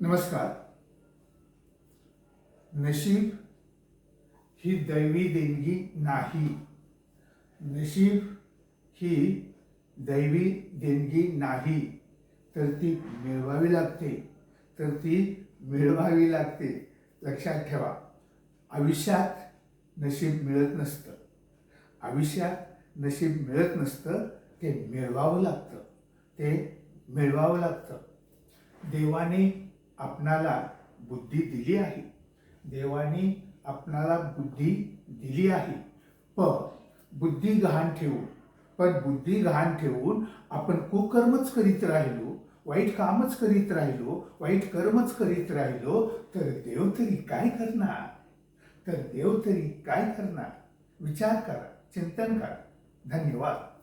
नमस्कार. नशीब ही दैवी देणगी नाही. नशीब ही दैवी देणगी नाही. तर ती मिळवावी लागते. तर ती मिळवावी लागते. लक्षात ठेवा. आयुष्यात नशीब मिळत नसतं. आयुष्यात नशीब मिळत नसतं ते मिळवावं लागतं. ते मिळवावं लागतं. देवाने आपणाला बुद्धी दिली आहे. देवाने आपणाला बुद्धी दिली आहे. पण बुद्धी गहाण ठेवून. पण बुद्धी गहाण ठेवून आपण कुकर्मच करीत राहिलो वाईट कामच करीत राहिलो वाईट कर्मच करीत राहिलो तर देव तरी काय करणार? तर देव तरी काय करणार? विचार करा चिंतन करा. धन्यवाद.